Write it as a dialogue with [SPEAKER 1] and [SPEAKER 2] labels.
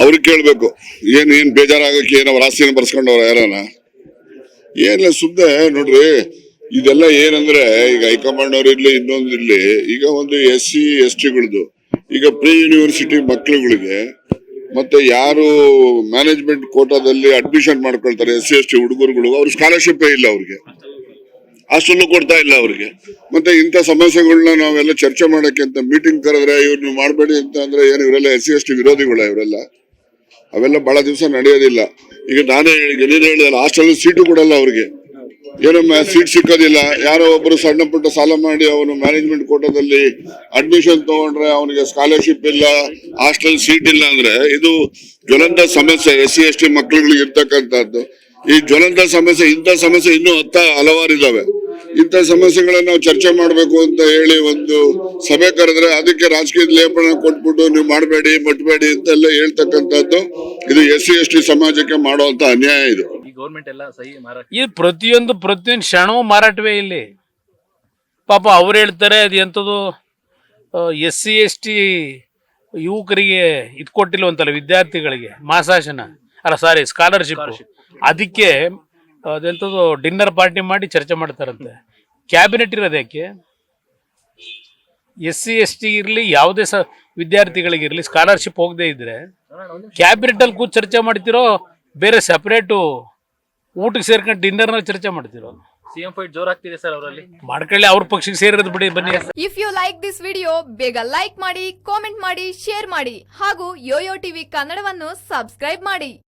[SPEAKER 1] ಅವರಿಗೆ
[SPEAKER 2] ಕೇಳ್ಬೇಕು. ಏನ್ ಏನ್ ಬೇಜಾರಾಗಕ್ಕೆ ಏನ ಅವ್ರ ಆಸ್ತಿನ ಬರ್ಸ್ಕೊಂಡವ್ರ ಯಾರನ? ಏನಿಲ್ಲ, ಸುಮ್ನೆ ನೋಡ್ರಿ, ಇದೆಲ್ಲ ಏನಂದ್ರೆ, ಈಗ ಹೈಕಮಾಂಡ್ ಅವ್ರು ಇರ್ಲಿ, ಇನ್ನೊಂದ್ ಇರ್ಲಿ, ಈಗ ಒಂದು ಎಸ್ ಸಿ, ಎಸ್ ಟಿಗಳದ್ದು ಈಗ ಪ್ರೀ ಯೂನಿವರ್ಸಿಟಿ ಮಕ್ಳುಗಳಿಗೆ, ಮತ್ತೆ ಯಾರು ಮ್ಯಾನೇಜ್ಮೆಂಟ್ ಕೋಟಾದಲ್ಲಿ ಅಡ್ಮಿಷನ್ ಮಾಡ್ಕೊಳ್ತಾರೆ, ಎಸ್ ಸಿ, ಎಸ್ ಟಿ ಹುಡುಗರುಗಳು ಅವ್ರ ಸ್ಕಾಲರ್ಶಿಪ್ ಇಲ್ಲ ಅವ್ರಿಗೆ. ಅಷ್ಟಲ್ಲೂ ಕೊಡ್ತಾ ಇಲ್ಲ ಅವ್ರಿಗೆ. ಮತ್ತೆ ಇಂಥ ಸಮಸ್ಯೆಗಳನ್ನ ನಾವೆಲ್ಲ ಚರ್ಚೆ ಮಾಡಕ್ಕೆ ಅಂತ ಮೀಟಿಂಗ್ ಕರೆದ್ರೆ ಇವ್ರನ್ನ ಮಾಡಬೇಡಿ ಅಂತ ಅಂದ್ರೆ ಏನು ಇವರೆಲ್ಲ ಎಸ್ ಸಿ ಎಸ್ ಟಿ ವಿರೋಧಿಗಳ ಇವರೆಲ್ಲ? ಅವೆಲ್ಲ ಬಹಳ ದಿವಸ ನಡೆಯೋದಿಲ್ಲ. ಈಗ ನಾನೇ ನೀನು ಹೇಳಿದಲ್ಲ ಹಾಸ್ಟೆಲ್ ಸೀಟು ಕೊಡಲ್ಲ ಅವ್ರಿಗೆ. ಏನೋ ಸೀಟ್ ಸಿಕ್ಕೋದಿಲ್ಲ. ಯಾರೋ ಒಬ್ಬರು ಸಣ್ಣ ಪುಟ್ಟ ಸಾಲ ಮಾಡಿ ಅವನು ಮ್ಯಾನೇಜ್ಮೆಂಟ್ ಕೋಟಾದಲ್ಲಿ ಅಡ್ಮಿಷನ್ ತಗೊಂಡ್ರೆ ಅವನಿಗೆ ಸ್ಕಾಲರ್ಶಿಪ್ ಇಲ್ಲ ಹಾಸ್ಟೆಲ್ ಸೀಟ್ ಇಲ್ಲ ಅಂದ್ರೆ ಇದು ಜ್ವಲಂತ ಸಮಸ್ಯೆ ಎಸ್ ಸಿ ಎಸ್ ಟಿ ಮಕ್ಕಳುಗಳಿಗೆ ಇರ್ತಕ್ಕಂಥದ್ದು. ಈ ಜ್ವಲಂತ ಸಮಸ್ಯೆ, ಇಂಥ ಸಮಸ್ಯೆ ಇನ್ನೂ ಹತ್ತ ಹಲವಾರು ಇದಾವೆ ಇಂಥ ಸಮಸ್ಯೆಗಳನ್ನ ನಾವು ಚರ್ಚೆ ಮಾಡಬೇಕು ಅಂತ ಹೇಳಿ ಒಂದು ಸಭೆ ಕರೆದ್ರೆ ಅದಕ್ಕೆ ರಾಜಕೀಯದ ಲೇಪನ ಕೊಟ್ಬಿಟ್ಟು ನೀವು ಮಾಡಬೇಡಿ ಮಟ್ಬೇಡಿ ಅಂತೆಲ್ಲ ಹೇಳ್ತಕ್ಕಂಥದ್ದು ಇದು ಎಸ್ ಸಿ ಎಸ್ ಟಿ ಸಮಾಜಕ್ಕೆ ಮಾಡುವಂತ ಅನ್ಯಾಯ ಇದು.
[SPEAKER 1] ಈ ಗೌರ್ಮೆಂಟ್ ಎಲ್ಲ ಸಹಿ ಮಾರಾಟ
[SPEAKER 3] ಈ ಪ್ರತಿಯೊಂದು ಪ್ರತಿಯೊಂದು ಕ್ಷಣವೂ ಮಾರಾಟವೇ ಇಲ್ಲಿ. ಪಾಪ ಅವ್ರು ಹೇಳ್ತಾರೆ ಅದು ಎಂಥದ್ದು ಎಸ್ ಸಿ ಎಸ್ ಟಿ ಯುವಕರಿಗೆ ಇದು ಕೊಟ್ಟಿಲ್ವಂತಲ್ಲ ವಿದ್ಯಾರ್ಥಿಗಳಿಗೆ ಮಾಸಾಶನ. ಅಲ್ಲ ಸಾರಿ ಸ್ಕಾಲರ್ಶಿಪ್ ಅದಕ್ಕೆ ಅದೆಂಥದ್ದು ಡಿನ್ನರ್ ಪಾರ್ಟಿ ಮಾಡಿ ಚರ್ಚೆ ಮಾಡ್ತಾರಂತೆ. ಕ್ಯಾಬಿನೆಟ್ ಇರೋದು ಯಾಕೆ? ಎಸ್ ಸಿ ಎಸ್ ಟಿ ಇರಲಿ ಯಾವುದೇ ಸ ವಿದ್ಯಾರ್ಥಿಗಳಿಗಿರಲಿ ಸ್ಕಾಲರ್ಶಿಪ್ ಹೋಗದೆ ಇದ್ದರೆ ಕ್ಯಾಬಿನೆಟಲ್ಲಿ ಕೂತು ಚರ್ಚೆ ಮಾಡ್ತಿರೋ ಬೇರೆ ಸಪ್ರೇಟು ಊಟಕ್ಕೆ ಸೇರ್ಕೊಂಡು ಡಿನ್ನರ್ನ ಚರ್ಚೆ ಮಾಡ್ತಿರೋ?
[SPEAKER 1] ಸಿಎಂ ಫೈಟ್ ಜೋರಾಗ್ತಿದೆ ಸರ್ ಅವರಲ್ಲಿ.
[SPEAKER 3] ಮಾಡ್ಕೊಳ್ಳಿ ಅವ್ರ ಪಕ್ಷಕ್ಕೆ ಸೇರಿರೋದು ಬಿಡಿ ಬನ್ನಿ.
[SPEAKER 4] If you like this video ಬೇಗ ಲೈಕ್ ಮಾಡಿ ಕಾಮೆಂಟ್ ಮಾಡಿ ಶೇರ್ ಮಾಡಿ ಹಾಗೂ ಯೋಯೋ ಟಿವಿ ಕನ್ನಡವನ್ನು ಸಬ್ಸ್ಕ್ರೈಬ್ ಮಾಡಿ.